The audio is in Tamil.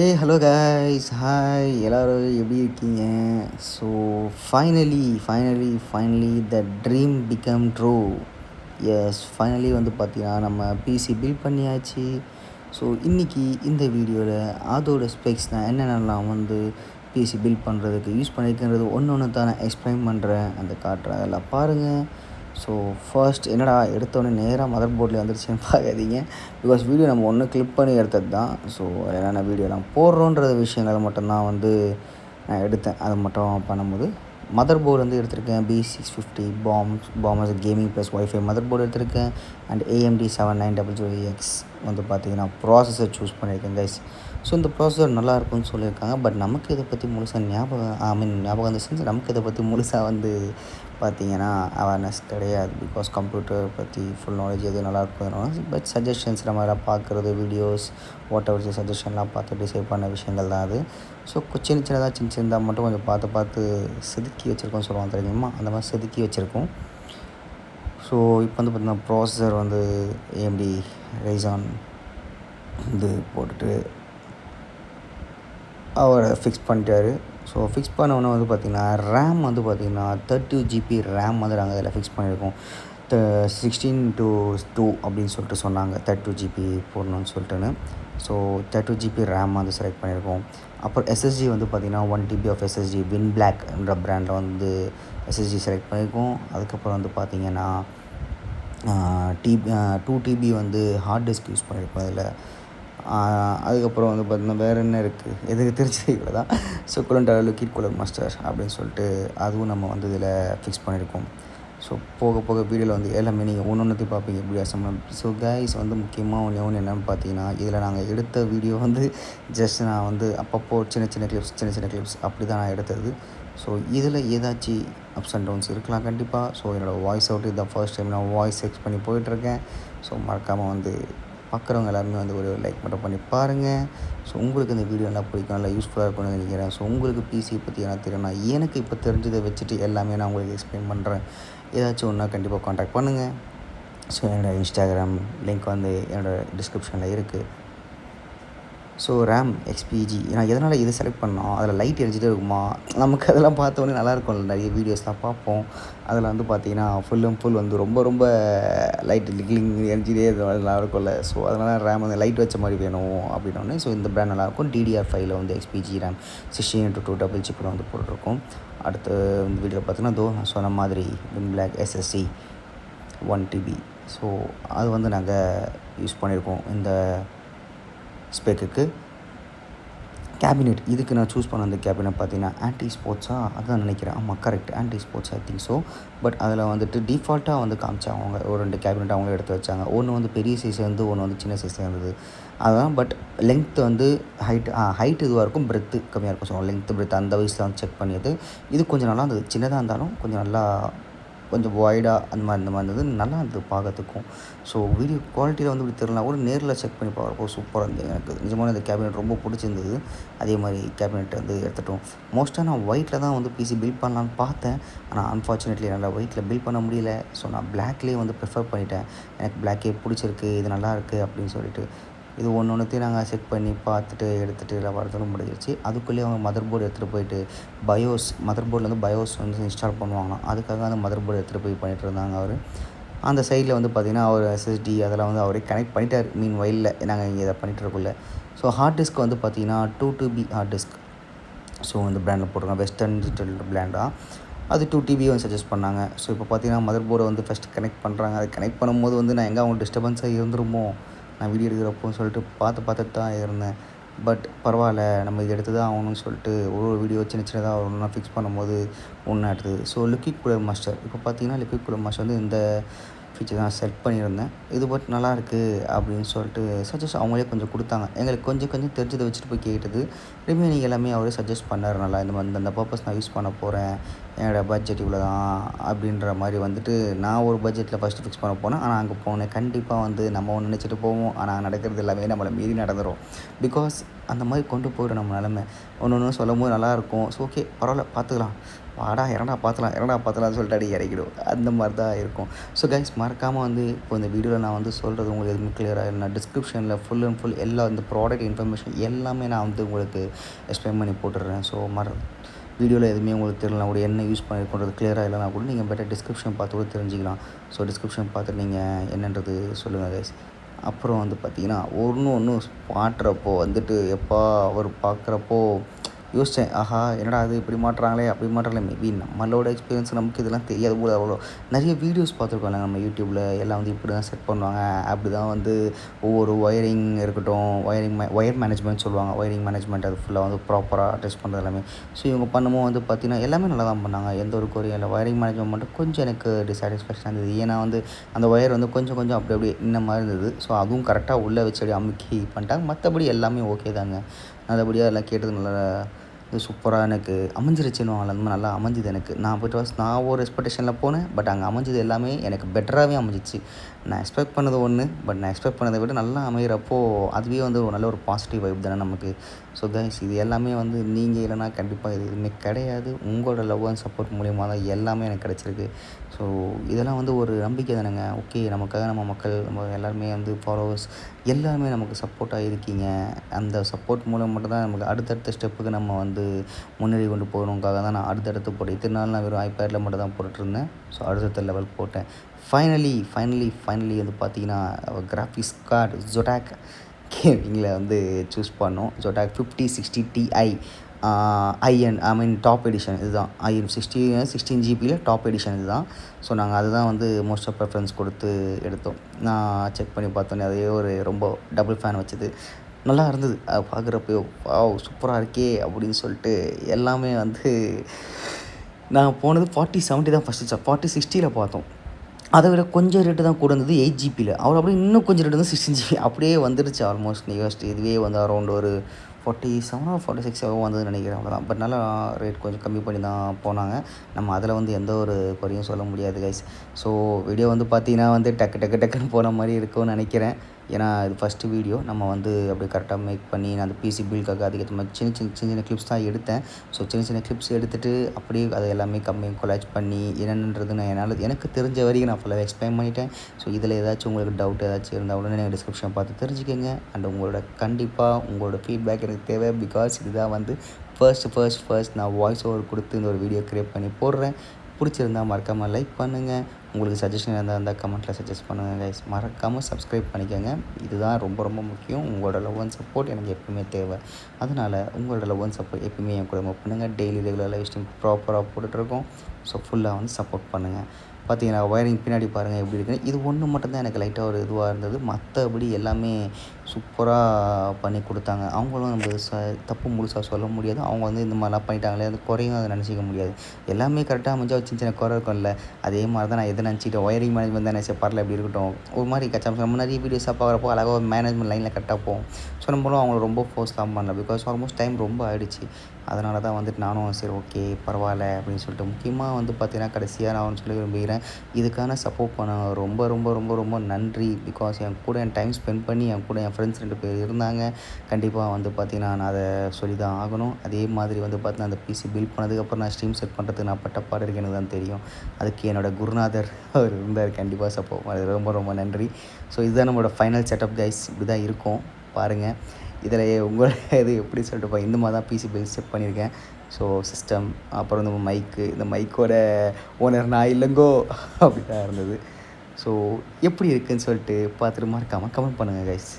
ஏ ஹலோ கைஸ் ஹாய் எல்லோரும் எப்படி இருக்கீங்க? So finally finally finally the dream become true yes finally வந்து பார்த்தீங்கன்னா நம்ம பிசி பில்ட் பண்ணியாச்சு. ஸோ இன்றைக்கி இந்த வீடியோவில் அதோட ஸ்பெக்ஸ் நான் என்னென்னலாம் வந்து பிசி பில்ட் பண்ணுறதுக்கு யூஸ் பண்ணியிருக்கேன்றது ஒன்று ஒன்று தான் நான் எக்ஸ்பிளைன் பண்ணுறேன் அந்த காட்டுறேன் அதெல்லாம் பாருங்கள் ஸோ ஃபர்ஸ்ட் என்னடா எடுத்தோடனே நேராக மதர் போர்டில் வந்துருச்சுன்னு பார்க்காதீங்க. பிகாஸ் வீடியோ நம்ம ஒன்று கிளிக் பண்ணி எடுத்தது தான் ஸோ என்னென்ன வீடியோலாம் போடுறோன்ற விஷயங்களை மட்டும்தான் வந்து நான் எடுத்தேன். அது மட்டும் பண்ணும்போது மதர் போர்டு வந்து எடுத்திருக்கேன். பி சிக்ஸ் ஃபிஃப்டி பாம்ஸ் பாமஸ் gaming plus wifi motherboard எடுத்திருக்கேன். And AMD seven nine double zero X வந்து பார்த்தீங்கன்னா ப்ராசஸர் சூஸ் பண்ணியிருக்கேன் கைஸ் ஸோ இந்த ப்ராசஸர் நல்லா இருக்கும்னு சொல்லியிருக்காங்க. பட் நமக்கு இதை பற்றி முழுசாக ஞாபகம் ஐ மீன் ஞாபகம் அந்த செஞ்சு நமக்கு இதை பற்றி முழுசாக வந்து பார்த்தீங்கன்னா அவேர்னஸ் கிடையாது. பிகாஸ் கம்ப்யூட்டர் பற்றி ஃபுல் நாலேஜ் எது நல்லா இருக்கும் பட் சஜஷன்ஸ் நம்ம எல்லாம் பார்க்குறது வீடியோஸ் வாட் எவர் சஜஷன்லாம் பார்த்து டிசைட் பண்ண விஷயங்கள் தான் அது. ஸோ சின்ன சின்னதாக சின்ன சின்னதாக மட்டும் கொஞ்சம் பார்த்து பார்த்து செதுக்கி வச்சுருக்கோம் சொல்லுவாங்க தெரியுமா? அந்த மாதிரி செதுக்கி வச்சுருக்கோம். ஸோ இப்போ வந்து பார்த்திங்கன்னா ப்ராசஸர் வந்து ஏஎம்டி ரைசான் இது போட்டுட்டு அவரை ஃபிக்ஸ் பண்ணிட்டாரு. ஸோ ஃபிக்ஸ் பண்ணவொன்னே வந்து பார்த்திங்கன்னா ரேம் வந்து பார்த்திங்கன்னா தேர்ட்டி ஜிபி ரேம் வந்து நாங்கள் அதில் ஃபிக்ஸ் பண்ணியிருக்கோம். த சிக்ஸ்டீன் டு டூ அப்படின்னு சொல்லிட்டு சொன்னாங்க தேர்ட்டி ஜிபி போடணும்னு சொல்லிட்டுன்னு. ஸோ தேர்ட்டி ஜிபி ரேம் வந்து செலக்ட் பண்ணியிருக்கோம். அப்புறம் எஸ்எஸ்ஜி வந்து பார்த்திங்கன்னா one TB of SSD win பிளாக்ன்ற ப்ராண்டில் வந்து எஸ்எஸ்ஜி செலக்ட் பண்ணியிருக்கோம். அதுக்கப்புறம் வந்து பார்த்திங்கன்னா டிபி டூ டிபி வந்து ஹார்ட் டிஸ்க் யூஸ் பண்ணியிருக்கோம் அதில். அதுக்கப்புறம் வந்து பார்த்திங்கன்னா வேறு என்ன இருக்குது எதுக்கு தெரிஞ்சது தான் ஸோ குலண்டா லுக்கிட் கூலர் மாஸ்டர் அப்படின்னு சொல்லிட்டு அதுவும் நம்ம வந்து இதில் ஃபிக்ஸ் பண்ணியிருக்கோம் ஸோ போக போக வீடியோவில் வந்து எல்லாமே நீங்கள் ஒன்று ஒன்றுத்தையும் பார்ப்பீங்க. எப்படி அசம்பளம் ஸோ கைஸ் வந்து முக்கியமாக ஒன்று ஒன்று என்னென்னு பார்த்தீங்கன்னா இதில் நாங்கள் எடுத்த வீடியோ வந்து ஜஸ்ட் நான் வந்து அப்பப்போ சின்ன சின்ன கிளிப்ஸ் சின்ன சின்ன கிளிப்ஸ் அப்படி தான் நான் எடுத்தது. ஸோ இதில் ஏதாச்சும் அப்ஸ் அண்ட் டவுன்ஸ் இருக்கலாம் கண்டிப்பாக ஸோ என்னோடய வாய்ஸ் அவுட் இதான் ஃபர்ஸ்ட் டைம் நான் வாய்ஸ் எக்ஸ் பண்ணி போயிட்டுருக்கேன் ஸோ மறக்காமல் வந்து பார்க்குறவங்க எல்லாருமே வந்து ஒரு லைக் மட்டும் பண்ணி பாருங்கள் ஸோ உங்களுக்கு இந்த வீடியோ நல்லா பிடிக்கும் நல்லா யூஸ்ஃபுல்லாக இருக்கும்னு நினைக்கிறேன். ஸோ உங்களுக்கு பிசி பற்றி என்ன தெரியும்னா எனக்கு இப்போ தெரிஞ்சதை வச்சுட்டு எல்லாமே நான் உங்களுக்கு எக்ஸ்பிளைன் பண்ணுறேன் ஏதாச்சும் ஒன்றா கண்டிப்பாக காண்டாக்ட் பண்ணுங்கள் ஸோ என்னோடய இன்ஸ்டாகிராம் லிங்க் வந்து என்னோடய டிஸ்கிரிப்ஷனில் இருக்குது ஸோ ரேம் எக்ஸ்பிஜி நான் எதனால் இதை செலக்ட் பண்ணோம் அதில் லைட் எரிஞ்சிட்டே இருக்குமா? நமக்கு அதெல்லாம் பார்த்தோன்னே நல்லா இருக்கும்ல நிறைய வீடியோஸ்லாம் பார்ப்போம். அதில் வந்து பார்த்தீங்கன்னா ஃபுல் அண்ட் ஃபுல் வந்து ரொம்ப ரொம்ப லைட் லிக்லிங் எரிஞ்சிட்டே நல்லா இருக்கும்ல ஸோ அதனால் ரேம் வந்து லைட் வச்ச மாதிரி வேணும் அப்படின்னோடனே ஸோ இந்த ப்ராண்ட் நல்லாயிருக்கும் டிடிஆர் ஃபைவ்ல வந்து XPG RAM sixteen into two double சிப்பில் வந்து போட்டிருக்கோம். அடுத்து இந்த வீடியோவில் பார்த்தீங்கன்னா தோ நான் சொன்ன மாதிரி win black SSD one TB so அது வந்து நாங்கள் யூஸ் பண்ணியிருக்கோம். இந்த ஸ்பெக்குக்கு. கேபினெட் இதுக்கு நான் சூஸ் பண்ண அந்த கேபினெட் பார்த்தீங்கன்னா ஆன்டி ஸ்போர்ட்ஸாக அதான் நினைக்கிறேன். ஆமாம் correct anti sports I think so but அதில் வந்துட்டு டிஃபால்ட்டாக வந்து காமிச்சாங்க அவங்க ஒரு ரெண்டு கேபினெட் அவங்களே எடுத்து வச்சாங்க. ஒன்று வந்து பெரிய சைஸ் இருந்து ஒன்று வந்து சின்ன சைஸ் இருந்தது அதான் பட் லென்த் வந்து ஹைட் ஹைட் இதுவாக இருக்கும் பிரெத்து கம்மியாக இருக்கும். ஸோ லென்த் பிரெத் அந்த வயசில் வந்து செக் பண்ணியது. இது கொஞ்சம் நல்லா இருந்தது. சின்னதாக இருந்தாலும் கொஞ்சம் நல்லா கொஞ்சம் வாய்டாக அந்த மாதிரி இந்த மாதிரி இருந்தது. நல்லா இருந்தது பார்க்கறதுக்கும். ஸோ வீடியோ குவாலிட்டியில் வந்து இப்படி தெரியலாம் கூட நேரில் செக் பண்ணி பார்க்குறப்போ சூப்பராக இருந்தது எனக்கு. நிஜமான இந்த கேபினெட் ரொம்ப பிடிச்சிருந்தது. அதே மாதிரி கேபினெட் வந்து எடுத்துட்டோம். மோஸ்ட்டாக நான் ஒயிட்டில் தான் வந்து பிசி பில்ட் பண்ணலான்னு பார்த்தேன். ஆனால் அன்ஃபார்ச்சுனேட்லி என்னால் ஒயிட்டில் பில்ட் பண்ண முடியல. ஸோ நான் பிளாக்லேயே வந்து ப்ரிஃபர் பண்ணிட்டேன். எனக்கு பிளாக்கே பிடிச்சிருக்கு இது நல்லா இருக்குது அப்படின்னு சொல்லிட்டு. இது ஒன்று ஒன்றுத்தையும் நாங்கள் செக் பண்ணி பார்த்துட்டு எடுத்துகிட்டு எல்லா வரதும் முடிஞ்சிருச்சு. அதுக்குள்ளேயே அவங்க மதர் போர்டு எடுத்துகிட்டு போயிட்டு பயோஸ் மதர் போர்டில் வந்து பயோஸ் வந்து இன்ஸ்டால் பண்ணுவாங்களாம். அதுக்காக அந்த மதர் போர்டு எடுத்துகிட்டு போய் பண்ணிகிட்டு இருந்தாங்க அவர். அந்த சைடில் வந்து பார்த்திங்கன்னா அவர் எஸ்எஸ்டி அதெல்லாம் வந்து அவரே கனெக்ட் பண்ணிட்டார். மீன் வயலில் நாங்கள் இங்கே இதை பண்ணிகிட்டு ஸோ ஹார்ட் டிஸ்க் வந்து பார்த்திங்கன்னா two two B hard disk so இந்த பிராண்டில் போட்டிருக்கோம் வெஸ்டர்ன் டிஜிட்டல் பிராண்டாக அது டூ டிபி வந்து சஜஸ்ட் பண்ணாங்க. ஸோ இப்போ பார்த்தீங்கன்னா மதர் போர்டை வந்து ஃபஸ்ட்டு கனெக்ட் பண்ணுறாங்க அது கனெக்ட் பண்ணும்போது வந்து நான் எங்கே அவங்க டிஸ்டர்பன்ஸாக இருந்துருமோ? நான் வீடியோ எடுக்கிறப்போன்னு சொல்லிட்டு பார்த்து பார்த்துட்டு தான் இருந்தேன். பட் பரவாயில்ல நம்ம இது எடுத்து தான் ஆகணும்னு சொல்லிட்டு ஒரு ஒரு வீடியோ சின்ன சின்னதாக ஒன்றா ஃபிக்ஸ் பண்ணும்போது ஒன்றா எடுத்தது ஸோ லிக்விட் கூலர் மாஸ்டர் இப்போ பார்த்தீங்கன்னா லிக்விட் கூலர் மாஸ்டர் வந்து இந்த ஃபீச்சர் தான் செட் பண்ணியிருந்தேன். இது பட் நல்லா இருக்குது அப்படின்னு சொல்லிட்டு சஜஸ்ட் அவங்களே கொஞ்சம் கொடுத்தாங்க. எங்களுக்கு கொஞ்சம் கொஞ்சம் தெரிஞ்சதை வச்சுட்டு போய் கேட்டது. ரிமைனிங் எல்லாமே அவரே சஜஸ்ட் பண்ணார். நல்லா இந்த மாதிரி இந்த பர்பஸ் நான் யூஸ் பண்ண போகிறேன் என்னோடய பட்ஜெட் இவ்வளோ தான் அப்படின்ற மாதிரி வந்துட்டு நான் ஒரு பட்ஜெட்டில் ஃபஸ்ட்டு ஃபிக்ஸ் பண்ண போனேன். ஆனால் அங்கே போனேன். கண்டிப்பாக வந்து நம்ம ஒன்று நினச்சிட்டு போவோம். ஆனால் நடக்கிறது எல்லாமே நம்மளை மீறி நடந்துடும் பிகாஸ் அந்த மாதிரி கொண்டு போயிடும் நம்ம நிலமை. ஒன்று ஒன்று சொல்லும் போது நல்லாயிருக்கும். ஸோ ஓகே பரவாயில்ல பார்த்துக்கலாம். வாடா இறடா பார்த்துலாம் இறடா பார்த்துலாம்னு சொல்லிட்டு அடி இறக்கிடும் அந்த மாதிரி தான் இருக்கும். ஸோ கைஸ் மறக்காமல் வந்து இப்போ இந்த வீடியோவில் நான் வந்து சொல்கிறது உங்களுக்கு எதுவுமே கிளியராக நான் டிஸ்கிரிப்ஷனில் ஃபுல் அண்ட் ஃபுல் எல்லா இந்த ப்ராடக்ட் இன்ஃபர்மேஷன் எல்லாமே நான் வந்து உங்களுக்கு எக்ஸ்பிளைன் பண்ணி போட்டுடுறேன். ஸோ மற வீடியோவில் எதுவுமே உங்களுக்கு தெரியல கூட என்ன யூஸ் பண்ணிருக்கோன்றது கிளியராக இல்லைனா கூட நீங்கள் பெட்டர் டிஸ்கிரிப்ஷன் பார்த்து கூட தெரிஞ்சுக்கலாம். ஸோ டிஸ்கிரிப்ஷன் பார்த்து நீங்கள் என்னன்றது சொல்லுங்கள் கைஸ் அப்புறம் வந்து பார்த்திங்கன்னா ஒன்று ஒன்று பாட்டுறப்போ வந்துட்டு எப்பா அவர் பார்க்குறப்போ யோசித்தேன் ஆஹா என்னடா அது இப்படி மாட்டுறாங்களே அப்படி மாட்டுறாங்களே மேபி நம்மளோட எக்ஸ்பீரியன்ஸ் நமக்கு இதெல்லாம் தெரியாது போல அவ்வளோ. நிறைய வீடியோஸ் பார்த்துருக்கோம் நம்ம யூடியூப்பில் எல்லாம் வந்து இப்படி தான் செட் பண்ணுவாங்க அப்படி தான் வந்து ஒவ்வொரு ஒயரிங் இருக்கட்டும் ஒயரிங் ஒயர் மேனேஜ்மெண்ட் சொல்லுவாங்க ஒயரிங் மேனேஜ்மெண்ட் அது ஃபுல்லாக வந்து ப்ராப்பராக டெஸ்ட் பண்ணுறது எல்லாமே. ஸோ இவங்க பண்ணும்போது வந்து பார்த்திங்கன்னா எல்லாமே நல்லா தான் பண்ணாங்க எந்த ஒரு குறையும் இல்லை ஒயரிங் மேனேஜ்மெண்ட் மட்டும் கொஞ்சம் எனக்கு டிசாட்டிஸ்ஃபேக்ஷன் இருந்தது. ஏன்னா வந்து அந்த ஒயர் வந்து கொஞ்சம் கொஞ்சம் அப்படி அப்படியே இந்த மாதிரி இருந்தது. ஸோ அதுவும் கரெக்டாக உள்ளே வச்சு அப்படியே அமுக்கி பண்ணிட்டாங்க. மற்றபடி எல்லாமே ஓகே தாங்க. நல்லபடியாக எல்லாம் கேட்டது நல்லா இது சூப்பராக எனக்கு அமைஞ்சிருச்சுன்னு அந்த மாதிரி நல்லா அமைஞ்சுது எனக்கு. நான் போய்ட்டு வாஸ் நான் ஒரு எக்ஸ்பெக்டேஷனில் போனேன். பட் அங்கே அமைஞ்சது எல்லாமே எனக்கு பெட்டராகவே அமைஞ்சிச்சு. நான் எக்ஸ்பெக்ட் பண்ணது ஒன்று பட் நான் எக்ஸ்பெக்ட் பண்ணதை விட நல்லா அமைகிறப்போ அதுவே வந்து ஒரு நல்ல ஒரு பாசிட்டிவ் வைப் தானே நமக்கு. ஸோ கைஸ் இது எல்லாமே வந்து நீங்கள் இல்லைனா கண்டிப்பாக இது எதுவுமே கிடையாது. உங்களோட லவ் அண்ட் சப்போர்ட் மூலியமாக தான் எல்லாமே எனக்கு கிடச்சிருக்கு. ஸோ இதெல்லாம் வந்து ஒரு நம்பிக்கை தானேங்க. ஓகே நமக்காக நம்ம மக்கள் நம்ம எல்லாருமே வந்து ஃபாலோவர்ஸ் எல்லாருமே நமக்கு சப்போர்ட்டாக இருக்கீங்க அந்த சப்போர்ட் மூலம் மட்டும்தான் நமக்கு அடுத்தடுத்த ஸ்டெப்புக்கு நம்ம வந்து முன்னேறி கொண்டு போகணுக்காக தான் நான் அடுத்தடுத்து போட்டேன் இத்தனை நாள் நான் வெறும் ஐபேடில் மட்டும் தான் போட்டுட்ருந்தேன். ஸோ அடுத்தடுத்த லெவல் போட்டேன். ஃபைனலி ஃபைனலி ஃபைனலி வந்து பார்த்தீங்கன்னா கிராஃபிக்ஸ் கார்டு ஜொடாக் கேமிங்கில் வந்து சூஸ் பண்ணோம். Zotac fifty sixty Ti in I mean top edition இதுதான். ஐஎன் சிக்ஸ்டி சிக்ஸ்டீன் ஜிபியில் டாப் எடிஷன் இதுதான். ஸோ நாங்கள் அதுதான் வந்து மோஸ்ட் ஆஃப் ப்ரிஃபரன்ஸ் கொடுத்து எடுத்தோம். நான் செக் பண்ணி பார்த்தோன்னே அதே ஒரு ரொம்ப டபுள் ஃபேன் வச்சது. நல்லா இருந்தது. அது பார்க்குறப்போ வாவ் சூப்பராக இருக்கே அப்படின்னு சொல்லிட்டு எல்லாமே வந்து நான் போனது ஃபார்ட்டி செவன்ட்டி தான் ஃபஸ்ட்டு ஃபார்ட்டி சிக்ஸ்டியில் பார்த்தோம். அதை விட கொஞ்சம் ரேட்டு தான் கூட இருந்தது எயிட் ஜிபியில் அவர் அப்படியே இன்னும் கொஞ்சம் ரேட்டு வந்து சிக்ஸ்டீன் ஜிபி அப்படியே வந்துடுச்சு ஆல்மோஸ்ட் நியர்ஸ்ட் இதுவே வந்து அரௌண்ட் ஒரு ஃபார்ட்டி செவனோ ஃபார்ட்டி சிக்ஸ் எவ்வளோ வந்ததுன்னு நினைக்கிறேன் அவ்வளோதான் பட் நல்லா ரேட் கொஞ்சம் கம்மி பண்ணி தான் போனாங்க. நம்ம அதில் வந்து எந்த ஒரு குறையும் சொல்ல முடியாது கைஸ் ஸோ வீடியோ வந்து பார்த்தீங்கன்னா வந்து டக்கு டக்கு டக்குன்னு போன மாதிரி இருக்கும்னு நினைக்கிறேன். ஏன்னா இது ஃபஸ்ட்டு வீடியோ நம்ம வந்து அப்படியே கரெக்டாக மேக் பண்ணி நான் அந்த பிசி பில்காக அதுக்கேற்ற மாதிரி சின்ன சின்ன சின்ன சின்ன கிளிப்ஸ் தான் எடுத்தேன். ஸோ சின்ன சின்ன கிளிப்ஸ் எடுத்துகிட்டு அப்படியே அதை எல்லாமே கம்மி கொலாஜ் பண்ணி என்னென்னது நான் என்னால் எனக்கு தெரிஞ்ச வரைக்கும் நான் ஃபுல்லாக எக்ஸ்பிளைன் பண்ணிட்டேன். ஸோ இதில் ஏதாச்சும் உங்களுக்கு டவுட் ஏதாச்சும் இருந்தால் உடனே நீங்கள் டிஸ்கிரிப்ஷன் பார்த்து தெரிஞ்சுக்கோங்க. அண்ட் உங்களோட கண்டிப்பாக உங்களோட ஃபீட்பேக் எனக்கு தேவை. பிகாஸ் இதுதான் வந்து ஃபர்ஸ்ட் ஃபர்ஸ்ட் ஃபர்ஸ்ட் நான் வாய்ஸ் ஓவர் கொடுத்து இந்த ஒரு வீடியோ க்ரியேட் பண்ணி போடுறேன். பிடிச்சிருந்தால் மறக்காமல் லைக் பண்ணுங்கள் உங்களுக்கு சஜஷன் இருந்தால் இருந்தால் கமெண்ட்டில் சஜஸ்ட் பண்ணுங்கள் கைஸ் மறக்காமல் சப்ஸ்கிரைப் பண்ணிக்கோங்க. இதுதான் ரொம்ப ரொம்ப முக்கியம். உங்களோட லவ் அண்ட் சப்போர்ட் எனக்கு எப்பவுமே தேவை. அதனால் உங்களோட லவ் அண்ட் சப்போர்ட் எப்பவுமே என் கூட பண்ணுங்கள் டெய்லி ரெகுலர் லைஃப் ஸ்டைல் ப்ராப்பராக போட்டுட்ருக்கோம். ஸோ ஃபுல்லாக வந்து சப்போர்ட் பண்ணுங்கள் பார்த்தீங்கன்னா ஒயரிங் பின்னாடி பாருங்கள் எப்படி இருக்குன்னு. இது ஒன்று மட்டும்தான் எனக்கு லைட்டாக ஒரு இதுவாக இருந்தது. மற்றபடி எல்லாமே சூப்பராக பண்ணி கொடுத்தாங்க. அவங்களும் நம்ம ச தப்பு முழுசாக சொல்ல முடியாது. அவங்க வந்து இந்த மாதிரிலாம் பண்ணிட்டாங்களே அது குறையும் அதை நினச்சிக்க முடியாது. எல்லாமே கரெக்டாக அமைஞ்சா சின்ன சின்ன குறை இருக்கும்ல. அதே மாதிரி தான் நான் எதை நினச்சிட்டேன் ஒயரிங் மேனேஜ்மெண்ட் தான் நினச்ச பரல எப்படி இருக்கட்டும். ஒரு மாதிரி கச்சா முன்னாடி வீடியோஸாக பார்க்குறப்போ அழகாக ஒரு மேனேஜ்மெண்ட் லைனில் கரெக்டாக போகும். ஸோ நம்மளும் அவங்கள ரொம்ப ஃபோர்ஸ்லாம் பண்ணல. பிகாஸ் ஆல்மோஸ்ட் டைம் ரொம்ப ஆகிடுச்சு அதனால தான் வந்துட்டு நானும் சரி ஓகே பரவாயில்ல அப்படின்னு சொல்லிட்டு. முக்கியமாக வந்து பார்த்திங்கன்னா கடைசியாக நான் சொல்லி விரும்புகிறேன். இதுக்கான சப்போர்ட் பண்ண ரொம்ப ரொம்ப ரொம்ப ரொம்ப நன்றி. பிகாஸ் என் கூட என் டைம் ஸ்பெண்ட் பண்ணி என் கூட என் ஃப்ரெண்ட்ஸ் ரெண்டு பேர் இருந்தாங்க. கண்டிப்பாக வந்து பார்த்தீங்கன்னா நான் அதை சொல்லி தான் ஆகணும். அதே மாதிரி வந்து பார்த்தீங்கன்னா அந்த பிசி பில்ட் பண்ணதுக்கப்புறம் நான் ஸ்ட்ரீம் செட் பண்ணுறதுக்கு நான் பட்ட பாடு எனக்கு தான் தெரியும். அதுக்கு என்னோடய குருநாதர் அவர் இருந்தார். கண்டிப்பாக சப்போர்ட் அது ரொம்ப ரொம்ப நன்றி. ஸோ இதுதான் நம்மளோட ஃபைனல் செட்டப் கைஸ் இப்படி தான் இருக்கும். பாருங்கள் இதில் உங்களோட இது எப்படி சொல்லிட்டு இந்த மாதிரி தான் பிசி பில் செட் பண்ணியிருக்கேன். ஸோ சிஸ்டம் அப்புறம் இந்த மைக்கு இந்த மைக்கோட ஓனர் நான் இல்லைங்கோ அப்படி தான் இருந்தது. ஸோ எப்படி இருக்குன்னு சொல்லிட்டு பார்த்துட்டு மறக்காமல் கமெண்ட் பண்ணுங்கள் கைஸ்